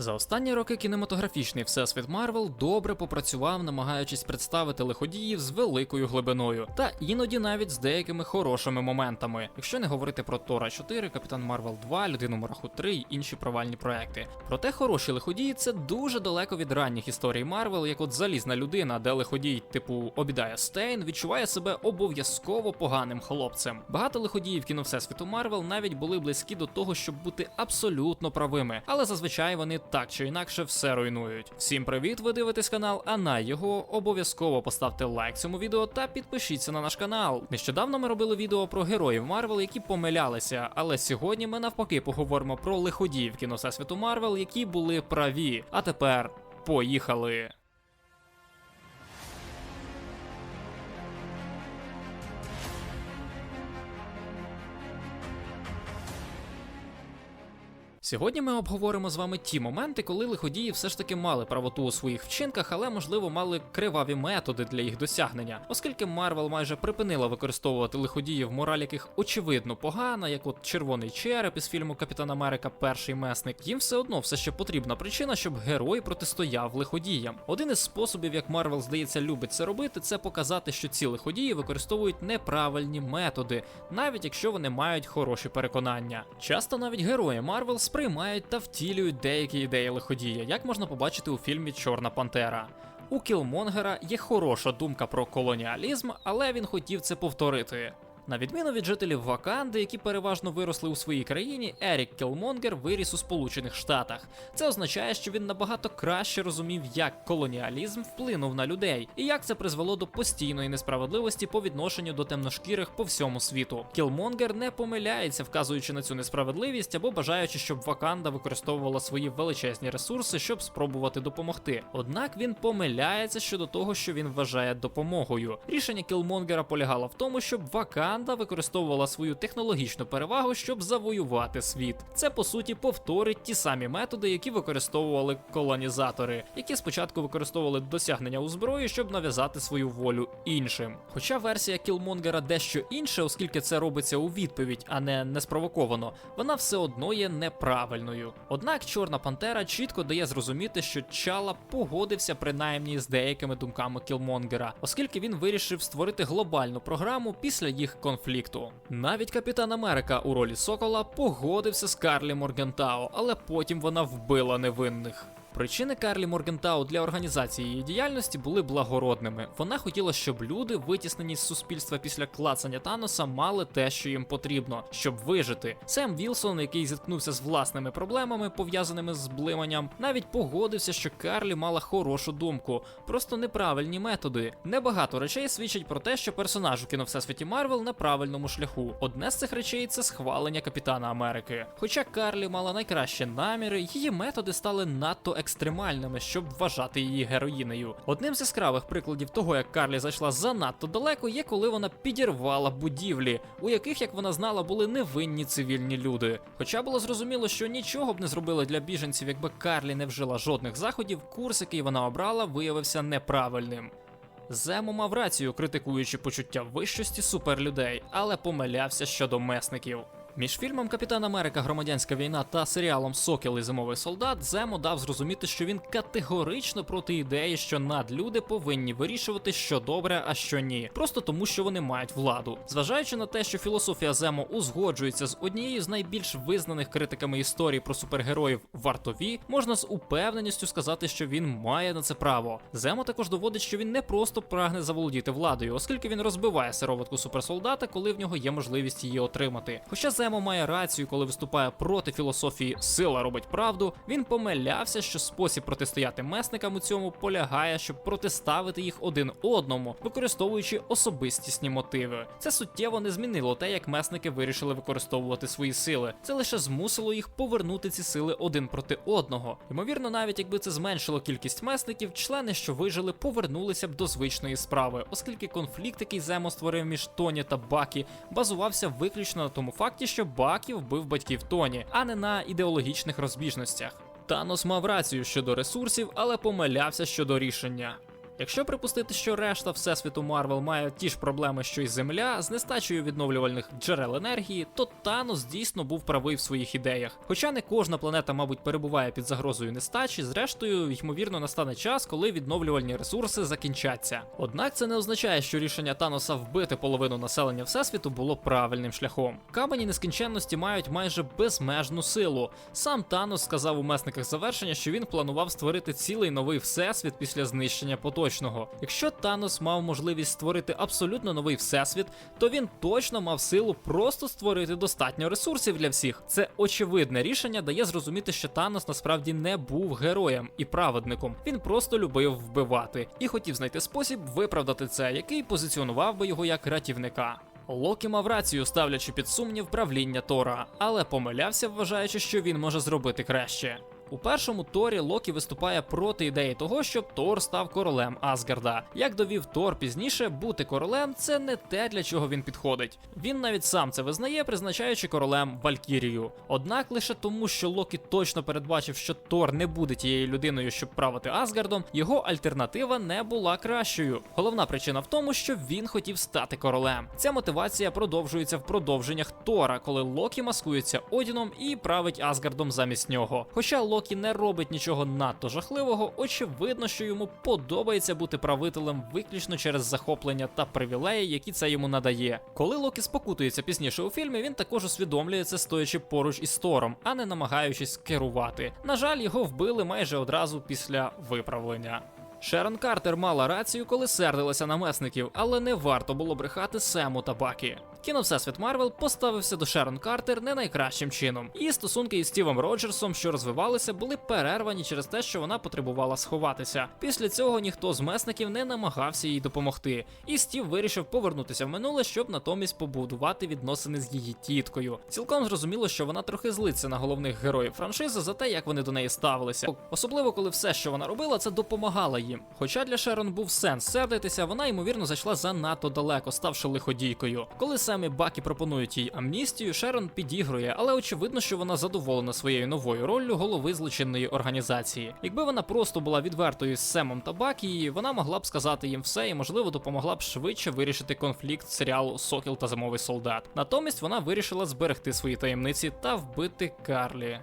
За останні роки кінематографічний всесвіт Марвел добре попрацював, намагаючись представити лиходіїв з великою глибиною, та іноді навіть з деякими хорошими моментами, якщо не говорити про Тора 4, Капітан Марвел 2, Людину Мураху 3 і інші провальні проекти. Проте хороші лиходії це дуже далеко від ранніх історій Марвел, як от залізна людина, де лиходій, типу Обідая Стейн, відчуває себе обов'язково поганим хлопцем. Багато лиходіїв кіно всесвіту Марвел навіть були близькі до того, щоб бути абсолютно правими, але зазвичай вони так чи інакше все руйнують. Всім привіт! Ви дивитесь канал, а на його обов'язково поставте лайк цьому відео та підпишіться на наш канал. Нещодавно ми робили відео про героїв Марвел, які помилялися, але сьогодні ми навпаки поговоримо про лиходіїв кіно всесвіту Марвел, які були праві. А тепер поїхали! Сьогодні ми обговоримо з вами ті моменти, коли лиходії все ж таки мали правоту у своїх вчинках, але можливо мали криваві методи для їх досягнення, оскільки Марвел майже припинила використовувати лиходіїв, мораль яких очевидно погана, як от червоний череп із фільму Капітан Америка Перший месник. Їм все одно все ще потрібна причина, щоб герой протистояв лиходіям. Один із способів, як Марвел здається, любить це робити, це показати, що ці лиходії використовують неправильні методи, навіть якщо вони мають хороші переконання. Часто навіть герої Марвел сприймають та втілюють деякі ідеї лиходія, як можна побачити у фільмі Чорна Пантера. У Кілмонгера є хороша думка про колоніалізм, але він хотів це повторити. На відміну від жителів Ваканди, які переважно виросли у своїй країні, Ерік Кілмонгер виріс у Сполучених Штатах. Це означає, що він набагато краще розумів, як колоніалізм вплинув на людей, і як це призвело до постійної несправедливості по відношенню до темношкірих по всьому світу. Кілмонгер не помиляється, вказуючи на цю несправедливість або бажаючи, щоб Ваканда використовувала свої величезні ресурси, щоб спробувати допомогти. Однак він помиляється щодо того, що він вважає допомогою. Рішення Кілмонгера полягало в тому, щоб Ваканда використовувала свою технологічну перевагу, щоб завоювати світ. Це по суті повторить ті самі методи, які використовували колонізатори, які спочатку використовували досягнення у зброї, щоб нав'язати свою волю іншим. Хоча версія Кілмонгера дещо інша, оскільки це робиться у відповідь, а не неспровоковано, вона все одно є неправильною. Однак Чорна Пантера чітко дає зрозуміти, що Чала погодився принаймні з деякими думками Кілмонгера, оскільки він вирішив створити глобальну програму після їх конфлікту. Навіть Капітан Америка у ролі Сокола погодився з Карлі Моргентао, але потім вона вбила невинних. Причини Карлі Моргентау для організації її діяльності були благородними. Вона хотіла, щоб люди, витіснені з суспільства після клацання Таноса, мали те, що їм потрібно, щоб вижити. Сем Вілсон, який зіткнувся з власними проблемами, пов'язаними з блиманням, навіть погодився, що Карлі мала хорошу думку, просто неправильні методи. Небагато речей свідчить про те, що персонаж у кіно Всесвіті Марвел на правильному шляху. Одне з цих речей це схвалення Капітана Америки. Хоча Карлі мала найкращі наміри, її методи стали надто екстремальними, щоб вважати її героїнею. Одним з яскравих прикладів того, як Карлі зайшла занадто далеко, є коли вона підірвала будівлі, у яких, як вона знала, були невинні цивільні люди. Хоча було зрозуміло, що нічого б не зробили для біженців, якби Карлі не вжила жодних заходів, курс, який вона обрала, виявився неправильним. Земо мав рацію, критикуючи почуття вищості суперлюдей, але помилявся щодо месників. Між фільмом Капітан Америка Громадянська війна та серіалом Сокіл і Зимовий солдат Земо дав зрозуміти, що він категорично проти ідеї, що надлюди повинні вирішувати, що добре, а що ні, просто тому, що вони мають владу. Зважаючи на те, що філософія Земо узгоджується з однією з найбільш визнаних критиками історії про супергероїв вартові, можна з упевненістю сказати, що він має на це право. Земо також доводить, що він не просто прагне заволодіти владою, оскільки він розбиває сироватку суперсолдата, коли в нього є можливість її отримати. Хоча Земо має рацію, коли виступає проти філософії сила робить правду, він помилявся, що спосіб протистояти месникам у цьому полягає, щоб протиставити їх один одному, використовуючи особистісні мотиви. Це суттєво не змінило те, як месники вирішили використовувати свої сили. Це лише змусило їх повернути ці сили один проти одного. Ймовірно, навіть якби це зменшило кількість месників, члени, що вижили, повернулися б до звичної справи, оскільки конфлікт, який Земо створив між Тоні та Бакі, базувався виключно на тому факті, що Бакі вбив батьків Тоні, а не на ідеологічних розбіжностях. Танос мав рацію щодо ресурсів, але помилявся щодо рішення. Якщо припустити, що решта всесвіту Марвел має ті ж проблеми, що й Земля, з нестачею відновлювальних джерел енергії, то Танос дійсно був правий в своїх ідеях. Хоча не кожна планета, мабуть, перебуває під загрозою нестачі, зрештою, ймовірно, настане час, коли відновлювальні ресурси закінчаться. Однак це не означає, що рішення Таноса вбити половину населення всесвіту було правильним шляхом. Камені нескінченності мають майже безмежну силу. Сам Танос сказав у месниках завершення, що він планував створити цілий новий всесвіт після знищення поточного. Якщо Танос мав можливість створити абсолютно новий всесвіт, то він точно мав силу просто створити достатньо ресурсів для всіх. Це очевидне рішення дає зрозуміти, що Танос насправді не був героєм і праведником. Він просто любив вбивати і хотів знайти спосіб виправдати це, який позиціонував би його як рятівника. Локі мав рацію, ставлячи під сумнів правління Тора, але помилявся, вважаючи, що він може зробити краще. У першому Торі Локі виступає проти ідеї того, щоб Тор став королем Асгарда. Як довів Тор пізніше, бути королем це не те, для чого він підходить. Він навіть сам це визнає, призначаючи королем Валькірію. Однак лише тому, що Локі точно передбачив, що Тор не буде тією людиною, щоб правити Асгардом, його альтернатива не була кращою. Головна причина в тому, що він хотів стати королем. Ця мотивація продовжується в продовженнях Тора, коли Локі маскується Одіном і править Асгардом замість нього. Хоча Локі не робить нічого надто жахливого, очевидно, що йому подобається бути правителем виключно через захоплення та привілеї, які це йому надає. Коли Локі спокутується пізніше у фільмі, він також усвідомлює це стоячи поруч із Тором, а не намагаючись керувати. На жаль, його вбили майже одразу після виправлення. Шерон Картер мала рацію, коли сердилася на месників, але не варто було брехати Сему та Бакі. Кіно Всесвіт Марвел поставився до Шерон Картер не найкращим чином. Її стосунки із Стівом Роджерсом, що розвивалися, були перервані через те, що вона потребувала сховатися. Після цього ніхто з месників не намагався їй допомогти, і Стів вирішив повернутися в минуле, щоб натомість побудувати відносини з її тіткою. Цілком зрозуміло, що вона трохи злиться на головних героїв франшизи за те, як вони до неї ставилися. Особливо, коли все, що вона робила, це допомагало їм. Хоча для Шерон був сенс сердитися, вона ймовірно зайшла занадто далеко, ставши лиходійкою. Коли самі Бакі пропонують їй амністію, Шерон підігрує, але очевидно, що вона задоволена своєю новою роллю голови злочинної організації. Якби вона просто була відвертою з Семом та Бакі, вона могла б сказати їм все і, можливо, допомогла б швидше вирішити конфлікт серіалу Сокіл та Зимовий солдат. Натомість вона вирішила зберегти свої таємниці та вбити Карлі.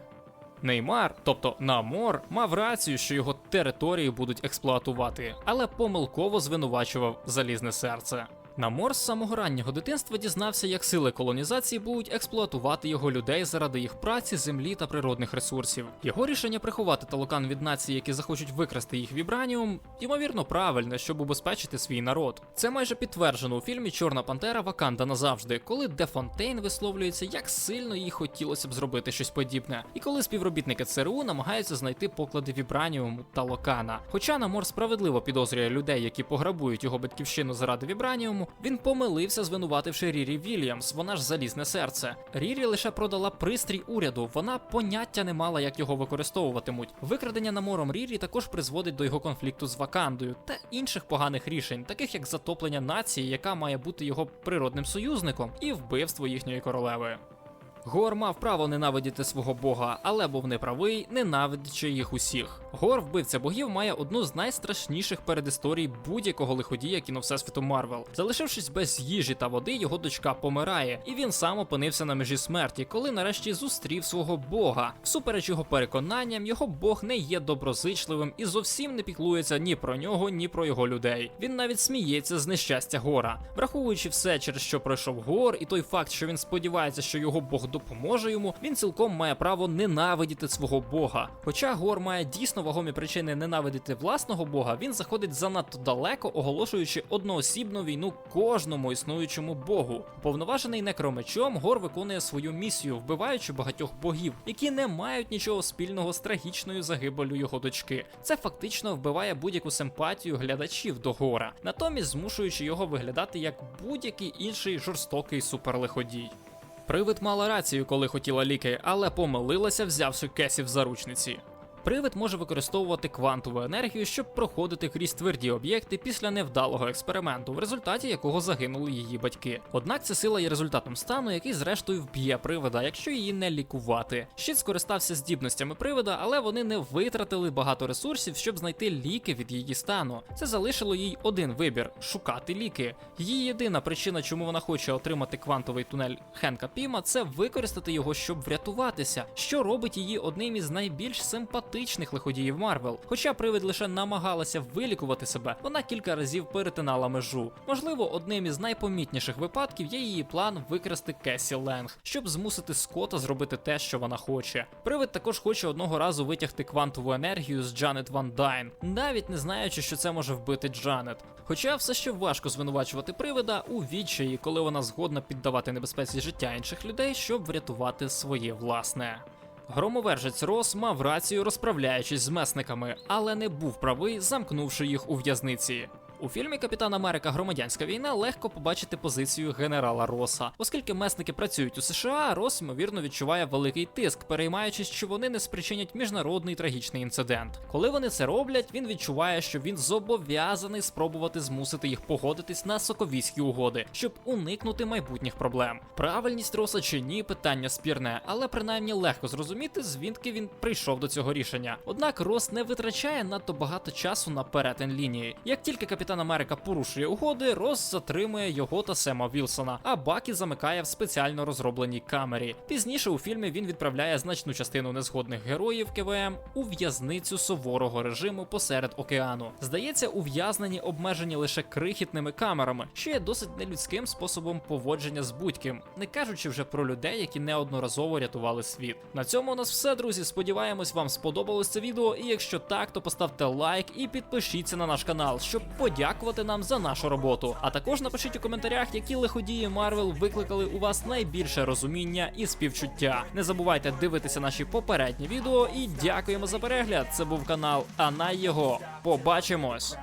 Неймар, тобто Намор, мав рацію, що його території будуть експлуатувати, але помилково звинувачував залізне серце. Намор з самого раннього дитинства дізнався, як сили колонізації будуть експлуатувати його людей заради їх праці, землі та природних ресурсів. Його рішення приховати талокан від націй, які захочуть викрасти їх вібраніум, ймовірно, правильне, щоб убезпечити свій народ. Це майже підтверджено у фільмі Чорна Пантера Ваканда назавжди, коли Де Фонтейн висловлюється, як сильно їй хотілося б зробити щось подібне, і коли співробітники ЦРУ намагаються знайти поклади вібраніуму та локана. Хоча Намор справедливо підозрює людей, які пограбують його батьківщину заради вібраніуму, він помилився, звинувативши Рірі Вільямс. Вона ж залізне серце. Рірі лише продала пристрій уряду. Вона поняття не мала, як його використовуватимуть. Викрадення намором Рірі також призводить до його конфлікту з Вакандою та інших поганих рішень, таких як затоплення нації, яка має бути його природним союзником, і вбивство їхньої королеви. Гор мав право ненавидіти свого бога, але був неправий, ненавидячи їх усіх. Гор, вбивця богів, має одну з найстрашніших передісторій будь-якого лиходія кіно Всесвіту Марвел. Залишившись без їжі та води, його дочка помирає, і він сам опинився на межі смерті, коли нарешті зустрів свого бога. Всупереч його переконанням, його бог не є доброзичливим і зовсім не піклується ні про нього, ні про його людей. Він навіть сміється з нещастя гора, враховуючи все, через що пройшов гор, і той факт, що він сподівається, що його бог допоможе йому, він цілком має право ненавидіти свого бога. Хоча Гор має дійсно вагомі причини ненавидіти власного бога, він заходить занадто далеко, оголошуючи одноосібну війну кожному існуючому богу. Повноважений некромечом, Гор виконує свою місію, вбиваючи багатьох богів, які не мають нічого спільного з трагічною загибелю його дочки. Це фактично вбиває будь-яку симпатію глядачів до Гора, натомість змушуючи його виглядати як будь-який інший жорстокий суперлиходій. Привид мала рацію, коли хотіла ліки, але помилилася, взявши кесів в заручниці. Привид може використовувати квантову енергію, щоб проходити крізь тверді об'єкти після невдалого експерименту, в результаті якого загинули її батьки. Однак ця сила є результатом стану, який зрештою вб'є привида, якщо її не лікувати. Щит скористався здібностями привида, але вони не витратили багато ресурсів, щоб знайти ліки від її стану. Це залишило їй один вибір шукати ліки. Її єдина причина, чому вона хоче отримати квантовий тунель Хенка Піма, це використати його, щоб врятуватися, що робить її одним із найбільш симпатичних лиходіїв Марвел. Хоча привид лише намагалася вилікувати себе, вона кілька разів перетинала межу. Можливо, одним із найпомітніших випадків є її план викрасти Кесі Ленг, щоб змусити Скота зробити те, що вона хоче. Привид також хоче одного разу витягти квантову енергію з Джанет Ван Дайн, навіть не знаючи, що це може вбити Джанет. Хоча все ще важко звинувачувати привида у відчаї, коли вона згодна піддавати небезпеці життя інших людей, щоб врятувати своє власне. Громовержець Рос мав рацію, розправляючись з месниками, але не був правий, замкнувши їх у в'язниці. У фільмі Капітан Америка Громадянська війна легко побачити позицію генерала Роса, оскільки месники працюють у США, Рос ймовірно відчуває великий тиск, переймаючись, що вони не спричинять міжнародний трагічний інцидент. Коли вони це роблять, він відчуває, що він зобов'язаний спробувати змусити їх погодитись на соковіські угоди, щоб уникнути майбутніх проблем. Правильність Роса чи ні, питання спірне, але принаймні легко зрозуміти, звідки він прийшов до цього рішення. Однак Рос не витрачає надто багато часу на перетин лінії. Як тільки капітан Америка порушує угоди, Рос затримує його та Сема Вілсона, а Бакі замикає в спеціально розробленій камері. Пізніше у фільмі він відправляє значну частину незгодних героїв КВМ у в'язницю суворого режиму посеред океану. Здається, ув'язнені обмежені лише крихітними камерами, що є досить нелюдським способом поводження з будь-ким, не кажучи вже про людей, які неодноразово рятували світ. На цьому у нас все, друзі. Сподіваємось, вам сподобалось це відео. І якщо так, то поставте лайк і підпишіться на наш канал, щоб подякувати нам за нашу роботу. А також напишіть у коментарях, які лиходії Марвел викликали у вас найбільше розуміння і співчуття. Не забувайте дивитися наші попередні відео і дякуємо за перегляд. Це був канал Анай його. Побачимось!